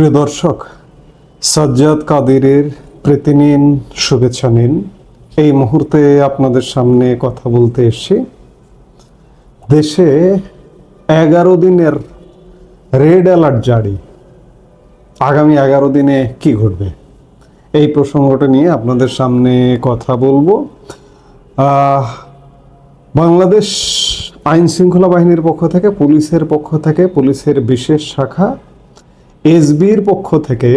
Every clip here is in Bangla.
প্রিয় দর্শক, সাজ্জাদ কাদিরের প্রীতি নিন শুভেচ্ছা নিন। এই মুহূর্তে আপনাদের সামনে কথা বলতে এসেছি। দেশে এগারো দিনের রেড অ্যালার্ট জারি। আগামী এগারো দিনে কি ঘটবে? এই প্রসঙ্গটা নিয়ে আপনাদের সামনে কথা বলব। বাংলাদেশ আইন শৃঙ্খলা বাহিনীর পক্ষ থেকে, পুলিশের পক্ষ থেকে, পুলিশের বিশেষ শাখা এসবির পক্ষ থেকে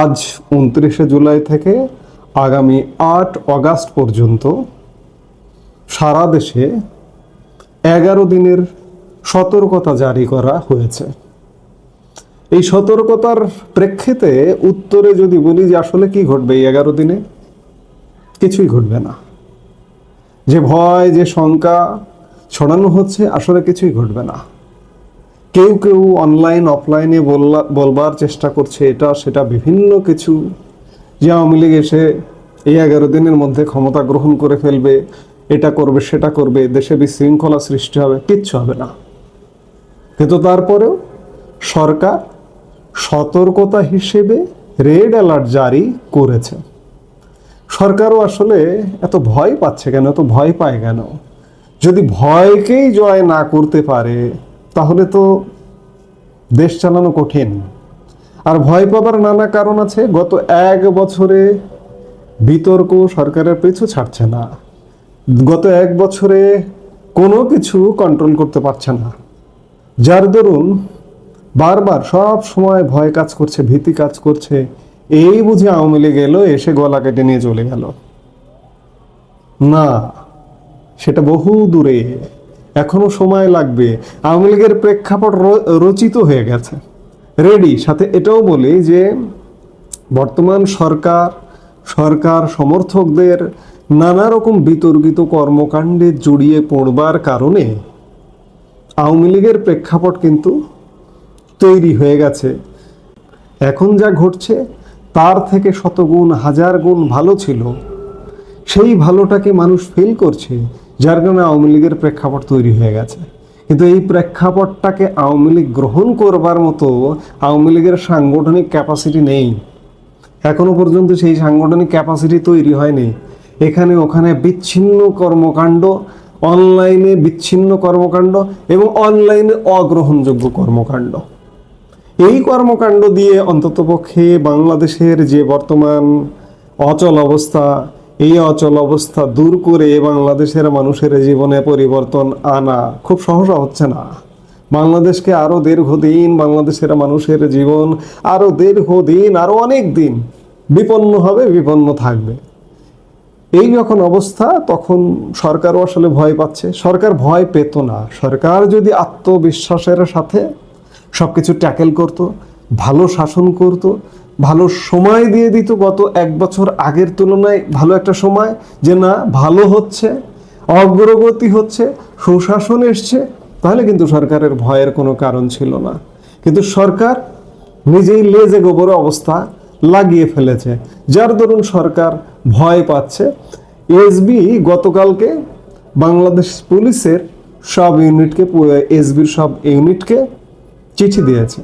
আজ উনত্রিশে জুলাই থেকে আগামী আট অগাস্ট পর্যন্ত সারা দেশে এগারো দিনের সতর্কতা জারি করা হয়েছে। এই সতর্কতার প্রেক্ষিতে উত্তরে যদি বলি যে আসলে কি ঘটবে এই এগারো দিনে, কিছুই ঘটবে না। যে ভয়, যে শঙ্কা ছড়ানো হচ্ছে, আসলে কিছুই ঘটবে না। কেউ কেউ অনলাইন অফলাইনে বলবার চেষ্টা করছে এটা, সেটা বিভিন্ন কিছু। যে আওয়ামী লীগ এসে এই এগারো দিনের মধ্যে ক্ষমতা গ্রহণ করে ফেলবে, এটা করবে, সেটা করবে, দেশে বিশৃঙ্খলা সৃষ্টি হবে, কিচ্ছু হবে না। কিন্তু তারপরেও সরকার সতর্কতা হিসেবে রেড অ্যালার্ট জারি করেছে। সরকারও আসলে এত ভয় পাচ্ছে কেন? এত ভয় পায় কেন? যদি ভয়কেই জয় না করতে পারে তাহলে তো দেশ চালানো কঠিন। আর ভয় পাবার নানা কারণ আছে, গত এক বছরে বিতর্ক সরকারের পিছু ছাড়ছে না। গত এক বছরে কোনো কিছু কন্ট্রোল করতে পারছে না। যার দরুন বারবার সব সময় ভয় কাজ করছে, ভীতি কাজ করছে, এই বুঝে আওয়ামী লীগ এলো, এসে গলা কেটে নিয়ে চলে গেল। না, সেটা বহু দূরে। এখনও সময় লাগবে। আওয়ামী লীগের প্রেক্ষাপট রচিত হয়ে গেছে। রেডি সাথে এটাও বলি যে, বর্তমান সরকার সরকার সমর্থকদের নানা রকম বিতর্কিত কর্মকাণ্ডে জড়িয়ে পড়বার কারণে আওয়ামী লীগের প্রেক্ষাপট কিন্তু তৈরি হয়ে গেছে। এখন যা ঘটছে, তার থেকে শতগুণ, হাজার গুণ ভালো ছিল। সেই ভালোটাকে মানুষ ফিল করছে। যার কারণে আওয়ামী লীগের প্রেক্ষাপট তৈরি হয়ে গেছে। কিন্তু এই প্রেক্ষাপটটাকে আওয়ামী লীগ গ্রহণ করবার মতো আওয়ামী লীগের সাংগঠনিক ক্যাপাসিটি নেই। এখনও পর্যন্ত সেই সাংগঠনিক ক্যাপাসিটি তৈরি হয়নি। এখানে ওখানে বিচ্ছিন্ন কর্মকাণ্ড অনলাইনে বিচ্ছিন্ন কর্মকাণ্ড এবং অনলাইনে অগ্রহণযোগ্য কর্মকাণ্ড। এই কর্মকাণ্ড দিয়ে অন্ততপক্ষে বাংলাদেশের যে বর্তমান অচল অবস্থা এই অচল অবস্থা দূর করে বাংলাদেশের মানুষের জীবনে পরিবর্তন আনা খুব সহজা হচ্ছে না। বাংলাদেশকে আরও দীর্ঘদিন বাংলাদেশের মানুষের জীবন আরও দীর্ঘদিন আরও অনেক দিন বিপন্ন হবে, বিপন্ন থাকবে। এই যখন অবস্থা, তখন সরকারও আসলে ভয় পাচ্ছে। সরকার ভয় পেত না। সরকার যদি আত্মবিশ্বাসের সাথে সব কিছু ট্যাকেল করতো, ভালো শাসন করত ভালো সময় দিয়ে দিত গত এক বছর আগের তুলনায় ভালো একটা সময় যে না, ভালো হচ্ছে, অগ্রগতি হচ্ছে, সুশাসন এসছে, তাহলে কিন্তু সরকারের ভয়ের কোনো কারণ ছিল না। কিন্তু সরকার নিজেই লেজে গোবর অবস্থা লাগিয়ে ফেলেছে। যার দরুন সরকার ভয় পাচ্ছে। এসবি গতকালকে বাংলাদেশ পুলিশের সব ইউনিটকে, এসবির সব ইউনিটকে চিঠি দিয়েছে।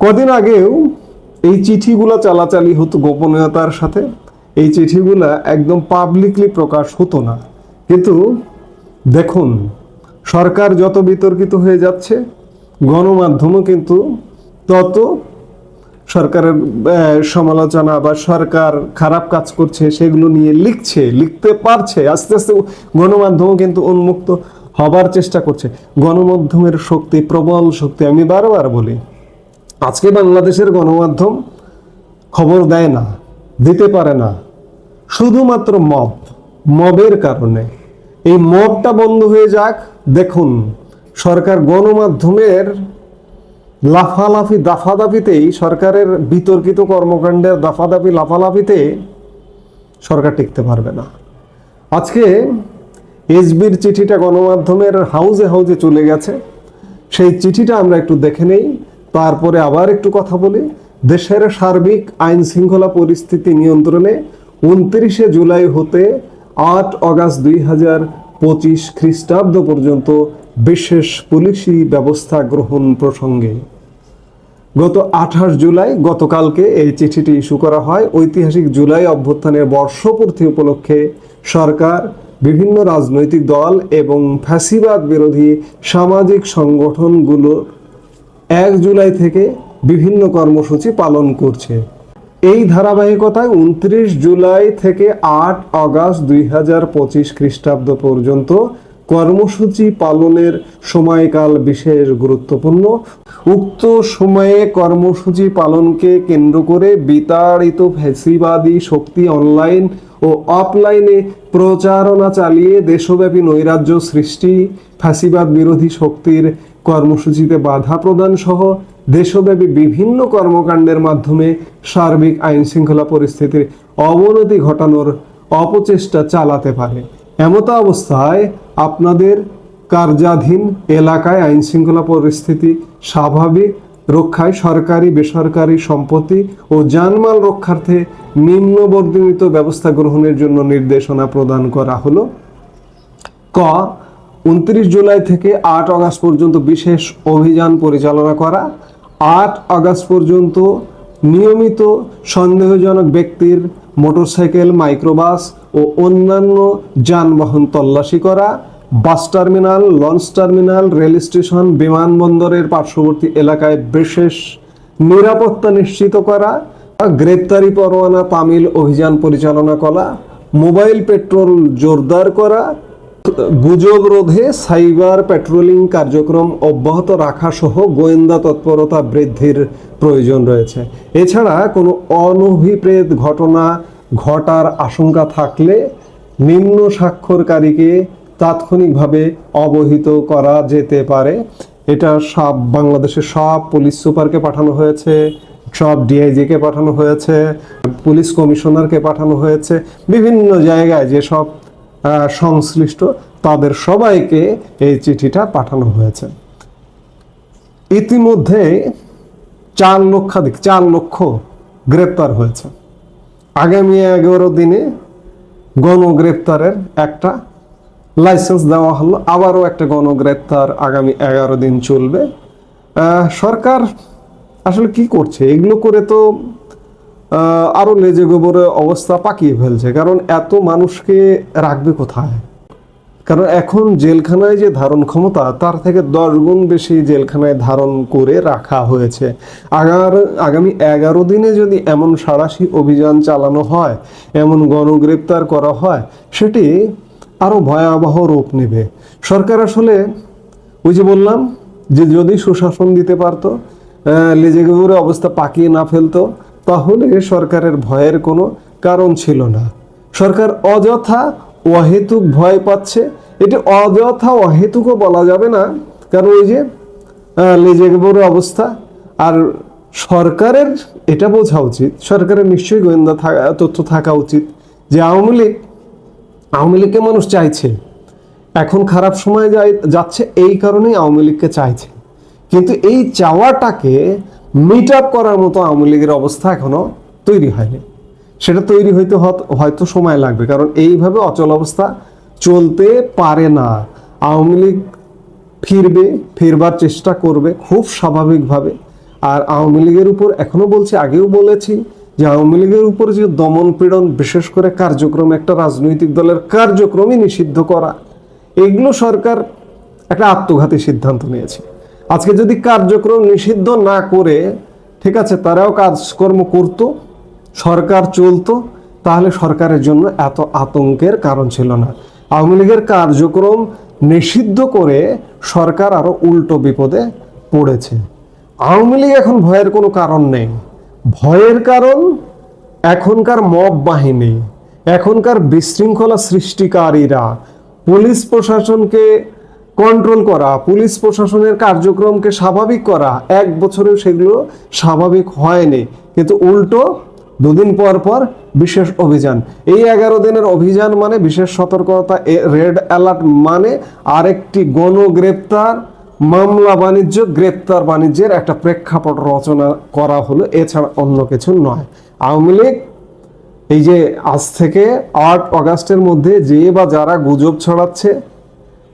কদিন আগেও এই চিঠিগুলো চালাচালি হতো গোপনীয়তার সাথে। এই চিঠিগুলা একদম পাবলিকলি প্রকাশ হতো না। কিন্তু দেখুন, সরকার যত বিতর্কিত হয়ে যাচ্ছে, গণমাধ্যমও কিন্তু তত সরকারের সমালোচনা বা সরকার খারাপ কাজ করছে, সেগুলো নিয়ে লিখছে, লিখতে পারছে, আস্তে আস্তে গণমাধ্যমও কিন্তু উন্মুক্ত হবার চেষ্টা করছে। গণমাধ্যমের শক্তি, প্রবল শক্তি, আমি বারবার বলি আজকে বাংলাদেশের গণমাধ্যম খবর দেয় না, দিতে পারে না। শুধুমাত্র মব, মবের কারণে। এই মবটা বন্ধ হয়ে যাক, দেখুন, সরকার গণমাধ্যমের লাফালাফি, দাফাদাফিতেই সরকারের বিতর্কিত কর্মকাণ্ডের দাফাদাফি, লাফালাফিতে সরকার টিকতে পারবে না। আজকে এসবির চিঠিটা গণমাধ্যমের হাউজে হাউজে চলে গেছে। সেই চিঠিটা আমরা একটু দেখে নেই। তারপরে আবার একটু কথা বলি। দেশের সার্বিক আইন শৃঙ্খলা পরিস্থিতি নিয়ন্ত্রণে উনত্রিশে জুলাই হতে আট অগাস্ট দুই হাজার পঁচিশ খ্রিস্টাব্দ পর্যন্ত বিশেষ পুলিশি ব্যবস্থা গ্রহণ প্রসঙ্গে। গত আঠাশ জুলাই গতকালকে এই চিঠিটি ইস্যু করা হয়। ঐতিহাসিক জুলাই অভ্যুত্থানের বর্ষপূর্তি উপলক্ষে সরকার, বিভিন্ন রাজনৈতিক দল এবং ফ্যাসিবাদ বিরোধী সামাজিক সংগঠনগুলোর এক জুলাই থেকে বিভিন্ন কর্মসূচি পালন করছে। এই ধারাবাহিকতায় উনত্রিশ জুলাই থেকে আট আগস্ট দুই হাজার পঁচিশ খ্রিস্টাব্দ পর্যন্ত কর্মসূচি পালনের সময়কাল বিশেষ গুরুত্বপূর্ণ। উক্ত সময়ে কর্মসূচি পালনকে কেন্দ্র করে বিতাড়িত ফ্যাসিবাদী শক্তি অনলাইন ও অফলাইনে প্রচারণা চালিয়ে দেশব্যাপী নৈরাজ্য সৃষ্টি ফ্যাসিবাদ বিরোধী শক্তির কর্মসূচিতে বাধা প্রদান সহ দেশব্যাপী বিভিন্ন কর্মকাণ্ডের মাধ্যমে সার্বিক আইন শৃঙ্খলা পরিস্থিতির অবনতি ঘটানোর অপচেষ্টা চালাতে পারে। এমতো অবস্থায় আপনাদের কার্যাধীন এলাকায় আইন শৃঙ্খলা পরিস্থিতি স্বাভাবিক রক্ষায় সরকারি, বেসরকারি সম্পত্তি ও জানমাল রক্ষার্থে নিম্নবর্ণিত ব্যবস্থা গ্রহণের জন্য নির্দেশনা প্রদান করা হলো। ক, উনত্রিশ জুলাই থেকে আট আগস্ট পর্যন্ত বিশেষ অভিযান পরিচালনা করা। আট আগস্ট পর্যন্ত নিয়মিত সন্দেহজনক ব্যক্তির মোটরসাইকেল, মাইক্রোবাস ও অন্যান্য যানবাহন তল্লাশি করা। Bus terminal, launch terminal, rail station, বিমানবন্দরের পার্শ্ববর্তী এলাকায় বিশেষ নিরাপত্তা নিশ্চিত করা, গ্রেপ্তারি পরোয়ানা, তামিল অভিযান পরিচালনা করা, মোবাইল পেট্রোল জোরদার করা, গুজব রোধে সাইবার পেট্রোলিং কার্যক্রম অব্যাহত রাখা সহ গোয়েন্দা তৎপরতা বৃদ্ধির প্রয়োজন রয়েছে। এছাড়া কোনো অনভিপ্রেত ঘটনা ঘটার আশঙ্কা থাকলে নিম্ন স্বাক্ষরকারীকে তাৎক্ষণিকভাবে অবহিত করা যেতে পারে। এটা সব বাংলাদেশের সব পুলিশ সুপারকে পাঠানো হয়েছে, সব ডিআইজিকে পাঠানো হয়েছে, পুলিশ কমিশনারকে পাঠানো হয়েছে। বিভিন্ন জায়গায় যেসব সংশ্লিষ্ট তাদের সবাইকে এই চিঠিটা পাঠানো হয়েছে। ইতিমধ্যে চার লক্ষাধিক চার লক্ষ গ্রেপ্তার হয়েছে। আগামী এগারো দিনে গণগ্রেপ্তারের একটা লাইসেন্স দেওয়া হলো। আবারও একটা গণগ্রেপ্তার আগামী এগারো দিন চলবে। সরকার আসলে কি করছে? এগুলো করে তো আহ, আরও লেজে গোবরে অবস্থা পাকিয়ে ফেলছে। কারণ এত মানুষকে রাখবে কোথায়? কারণ এখন জেলখানায় যে ধারণ ক্ষমতা তার থেকে দশ গুণ বেশি জেলখানায় ধারণ করে রাখা হয়েছে। আগার আগামী এগারো দিনে যদি এমন সাড়াশি অভিযান চালানো হয় এমন গণগ্রেপ্তার করা হয় সেটি আরও ভয়াবহ রূপ নেবে। সরকার আসলে ওই যে বললাম যে যদি সুশাসন দিতে পারতো আহ, লেজে গোবরে অবস্থা পাকিয়ে না ফেলতো তাহলে সরকারের ভয়ের কোনো কারণ ছিল না। সরকার অযথা অহেতুক ভয় পাচ্ছে। এটি অযথা অহেতুকও বলা যাবে না কারণ ওই যে আহ, লেজে গোবরে অবস্থা। আর সরকারের এটা বোঝা উচিত সরকারের নিশ্চয়ই গোয়েন্দা থাকা তথ্য থাকা উচিত যে আওয়ামী লীগ আওয়ামী লীগকে মানুষ চাইছে। এখন খারাপ সময় যাচ্ছে এই কারণেই আওয়ামী লীগকে চাইছে। কিন্তু এই চাওয়াটাকে মিট আপ করার মতো আওয়ামী লীগের অবস্থা এখনও তৈরি হয়নি। সেটা তৈরি হইতে হয়তো সময় লাগবে, কারণ এইভাবে অচল অবস্থা চলতে পারে না। আওয়ামী লীগ ফিরবে, ফিরবার চেষ্টা করবে খুব স্বাভাবিকভাবে। আর আওয়ামী লীগের উপর এখনও বলছি, আগেও বলেছি যে আওয়ামী লীগের উপর যে দমন পীড়ন, বিশেষ করে কার্যক্রম, একটা রাজনৈতিক দলের কার্যক্রমই নিষিদ্ধ করা, এগুলো সরকার একটা আত্মঘাতী সিদ্ধান্ত নিয়েছে। আজকে যদি কার্যক্রম নিষিদ্ধ না করে, ঠিক আছে, তারাও কাজকর্ম করত, সরকার চলতো, তাহলে সরকারের জন্য এত আতঙ্কের কারণ ছিল না। আওয়ামী লীগের কার্যক্রম নিষিদ্ধ করে সরকার আরও উল্টো বিপদে পড়েছে। আওয়ামী লীগ এখন ভয়ের কোনো কারণ নেই। ভয়ের কারণ, এখনকার মব বাহিনী, এখনকার বিশৃঙ্খলা সৃষ্টিকারীরা, পুলিশ প্রশাসনকে কন্ট্রোল করা, পুলিশ প্রশাসনের কার্যক্রমকে স্বাভাবিক করা, এক বছরেও সেগুলো স্বাভাবিক হয়নি। কিন্তু উল্টো, দুদিন পর পর বিশেষ অভিযান। এই এগারো দিনের অভিযান মানে বিশেষ সতর্কতা রেড অ্যালার্ট মানে আরেকটি গণগ্রেপ্তার মামলা বাণিজ্য, গ্রেপ্তার বাণিজ্যের একটা প্রেক্ষাপট রচনা করা হলো, এছাড়া অন্য কিছু নয়। আওয়ামী লীগ, এই যে আজ থেকে আট অগাস্টের মধ্যে যে বা যারা গুজব ছড়াচ্ছে,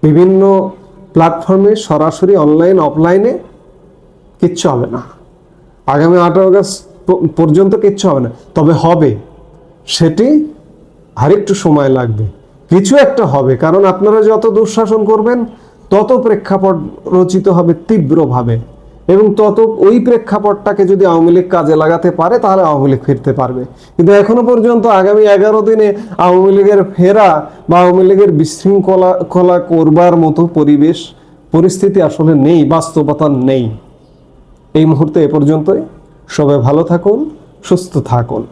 বিভিন্ন প্ল্যাটফর্মে সরাসরি অনলাইন, অফলাইনে কিচ্ছু হবে না। আগামী আট অগাস্ট পর্যন্ত কিচ্ছু হবে না। তবে হবে, সেটি আরেকটু সময় লাগবে। কিছু একটা হবে, কারণ আপনারা যত দুঃশাসন করবেন তত প্রেক্ষাপট রচিত হবে তীব্রভাবে এবং তত ওই প্রেক্ষাপটটাকে যদি আওয়ামী লীগ কাজে লাগাতে পারে, তাহলে আওয়ামী লীগ ফিরতে পারবে। কিন্তু এখনও পর্যন্ত আগামী এগারো দিনে আওয়ামী লীগের ফেরা বা আওয়ামী লীগের বিশৃঙ্খলা, খোলা করবার মতো পরিবেশ, পরিস্থিতি আসলে নেই, বাস্তবতা নেই। এই মুহূর্তে এ পর্যন্তই। সবাই ভালো থাকুন, সুস্থ থাকুন।